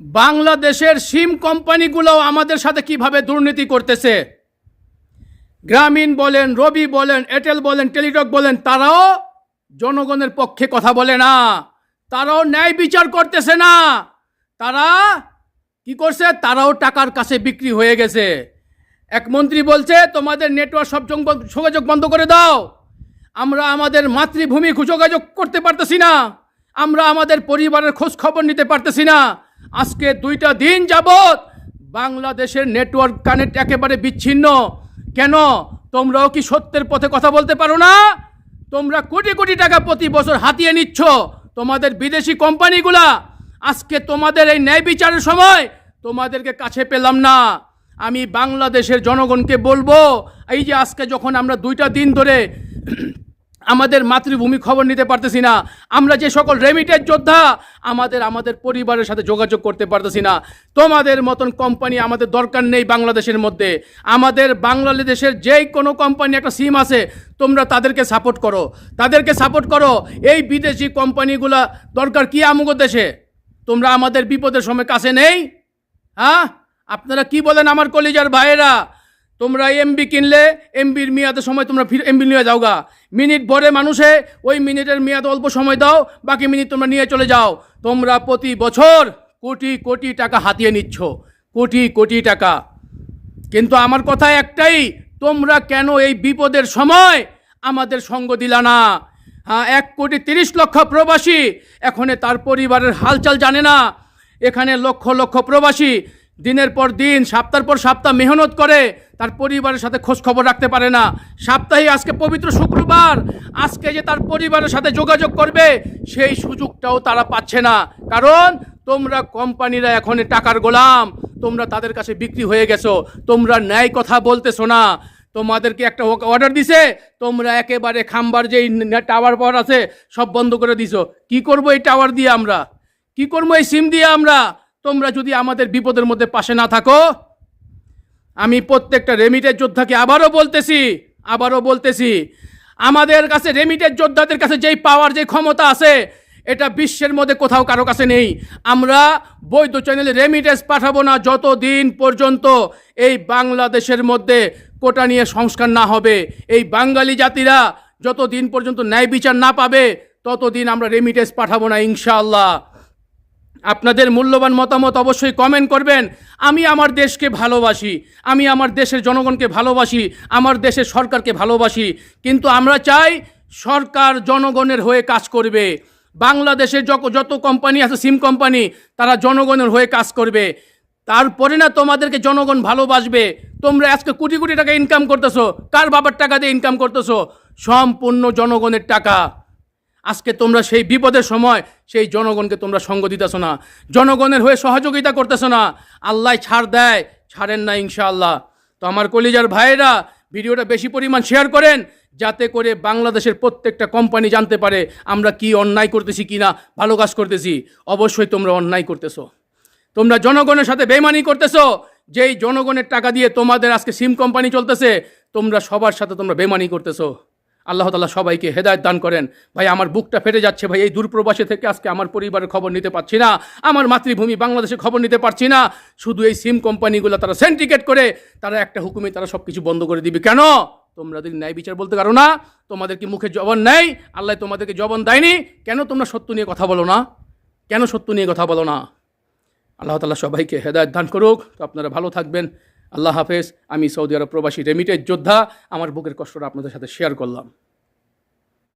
বাংলাদেশের সিম কোম্পানিগুলো আমাদের সাথে কীভাবে দুর্নীতি করতেছে? গ্রামীণ বলেন, রবি বলেন, এয়ারটেল বলেন, টেলিটক বলেন, তারাও জনগণের পক্ষে কথা বলে না। তারাও ন্যায় বিচার করতেছে না। তারা কি করছে? তারাও টাকার কাছে বিক্রি হয়ে গেছে। এক মন্ত্রী বলছে, তোমাদের নেটওয়ার্ক সব যোগাযোগ বন্ধ করে দাও। আমরা আমাদের মাতৃভূমি যোগাযোগ করতে পারতেছি না। আমরা আমাদের পরিবারের খোঁজ খবর নিতে পারতেছি না। আজকে দুইটা দিন যাবত বাংলাদেশের নেটওয়ার্ক কানেক্ট একেবারে বিচ্ছিন্ন। কেন? তোমরাও কি সত্যের পথে কথা বলতে পারো না? তোমরা কোটি কোটি টাকা প্রতি বছর হাতিয়ে নিচ্ছ তোমাদের বিদেশি কোম্পানিগুলা। আজকে তোমাদের এই ন্যায় বিচারের সময় তোমাদেরকে কাছে পেলাম না। আমি বাংলাদেশের জনগণকে বলব, এই যে আজকে যখন আমরা দুইটা দিন ধরে আমাদের মাতৃভূমি খবর নিতে পারতেছি না। আমরা যে সকল রেমিটেড যোদ্ধা, আমাদের আমাদের পরিবারের সাথে যোগাযোগ করতে পারতেছি না। তোমাদের মতন কোম্পানি আমাদের দরকার নেই বাংলাদেশের মধ্যে। আমাদের বাংলাদেশের যেই কোনো কোম্পানি একটা সিম আছে, তোমরা তাদেরকে সাপোর্ট করো। তাদেরকে সাপোর্ট করো। এই বিদেশি কোম্পানিগুলা দরকার কি আমুক দেশে? তোমরা আমাদের বিপদের সময় কাছে নেই? হ্যাঁ? আপনারা কি বলেন আমার কলিজার ভাইয়েরা? তোমরা এমবি কিনলে এমবির মেয়াদের সময় তোমরা ফির এমবি নিয়ে যাওগা। মিনিট ভরে মানুষে ওই মিনিটের মেয়াদ অল্প সময় দাও, বাকি মিনিট তোমরা নিয়ে চলে যাও। তোমরা প্রতি বছর কোটি কোটি টাকা হাতিয়ে নিচ্ছ। কোটি কোটি টাকা। কিন্তু আমার কথা একটাই, তোমরা কেন এই বিপদের সময় আমাদের সঙ্গ দিলা না? হ্যাঁ এক কোটি তিরিশ লক্ষ প্রবাসী, এখনে তার পরিবারের হালচাল জানে না। এখানে লক্ষ লক্ষ প্রবাসী দিনের পর দিন, সপ্তাহের পর সপ্তাহ মেহনত করে তার পরিবারের সাথে খোঁজ খবর রাখতে পারে না। সাপ্তাহিক আজকে পবিত্র শুক্রবার, আজকে যে তার পরিবারের সাথে যোগাযোগ করবে, সেই সুযোগটাও তারা পাচ্ছে না। কারণ তোমরা কোম্পানিরা এখন টাকার গোলাম, তোমরা তাদের কাছে বিক্রি হয়ে গেছো, তোমরা ন্যায় কথা বলতেছো না। তোমাদেরকে একটা অর্ডার দিছে, তোমরা একেবারে খাম্বার যেই টাওয়ার পাওয়ার আছে, সব বন্ধ করে দিছো। কি করব এই টাওয়ার দিয়ে আমরা? কি করব এই সিম দিয়ে আমরা? তোমরা যদি আমাদের বিপদের মধ্যে পাশে না থাকো, আমি প্রত্যেকটা রেমিটের যোদ্ধাকে আবারও বলতেছি আবারও বলতেছি, আমাদের কাছে রেমিটের যোদ্ধাদের কাছে যেই পাওয়ার যে ক্ষমতা আছে, এটা বিশ্বের মধ্যে কোথাও কারও কাছে নেই। আমরা বৈধ চ্যানেলে রেমিটেন্স পাঠাবো না যতদিন পর্যন্ত এই বাংলাদেশের মধ্যে কোটা নিয়ে সংস্কার না হবে। এই বাঙালি জাতিরা যতদিন পর্যন্ত ন্যায় বিচার না পাবে, ততদিন আমরা রেমিটেন্স পাঠাবো না, ইনশাআল্লাহ। আপনাদের মূল্যবান মতামত অবশ্যই কমেন্ট করবেন। আমি আমার দেশকে ভালোবাসি, আমি আমার দেশের জনগণকে ভালোবাসি, আমার দেশের সরকারকে ভালোবাসি। কিন্তু আমরা চাই সরকার জনগণের হয়ে কাজ করবে। বাংলাদেশের যত যত কোম্পানি আছে, সিম কোম্পানি তারা জনগণের হয়ে কাজ করবে। তারপরে না তোমাদেরকে জনগণ ভালোবাসবে। তোমরা আজকে কোটি কোটি টাকা ইনকাম করতেছো। কার বাবার টাকা দিয়ে ইনকাম করতেছো? সম্পূর্ণ জনগণের টাকা। আজকে তোমরা সেই বিপদের সময় সেই জনগণকে তোমরা সঙ্গ দিতেছো না। জনগণের হয়ে সহযোগিতা করতেছো না। আল্লাহ ছাড় দেয়, ছাড়েন না ইনশাআল্লাহ। তো আমার কলিজার ভাইয়েরা, ভিডিওটা বেশি পরিমাণ শেয়ার করেন, যাতে করে বাংলাদেশের প্রত্যেকটা কোম্পানি জানতে পারে আমরা কি অন্যায় করতেছি কি না ভালো কাজ করতেছি। অবশ্যই তোমরা অন্যায় করতেছো। তোমরা জনগণের সাথে বেমানি করতেছো, যেই জনগণের টাকা দিয়ে তোমাদের আজকে সিম কোম্পানি চলতেছে, তোমরা সবার সাথে তোমরা বেমানি করতেছো। আল্লাহ তালা সবাইকে হেদায়ত দান করেন। ভাই, আমার বুকটা ফেটে যাচ্ছে, ভাই, এই দূরপ্রবাসী থেকে আজকে আমার পরিবারের খবর নিতে পারছি না, আমার মাতৃভূমি বাংলাদেশের খবর নিতে পারছি না, শুধু এই সিম কোম্পানিগুলো তারা সেন্টিকেট করে, তারা একটা হুকুমে তারা সব কিছু বন্ধ করে দিবে। কেন? তোমরা যদি ন্যায় বিচার বলতে পারো না, তোমাদের কি মুখে জবান নেই? আল্লাহ তোমাদেরকে জবান দেয়নি? কেন তোমরা সত্য নিয়ে কথা বলো না? কেন সত্য নিয়ে কথা বলো না? আল্লাহ তালা সবাইকে হেদায়ত দান করুক। তো আপনারা ভালো থাকবেন। আল্লাহ হাফেজ, আমি সৌদি আরব প্রবাসী রেমিটের যোদ্ধা। আমার বুকের কষ্টটা আপনাদের সাথে শেয়ার করলাম।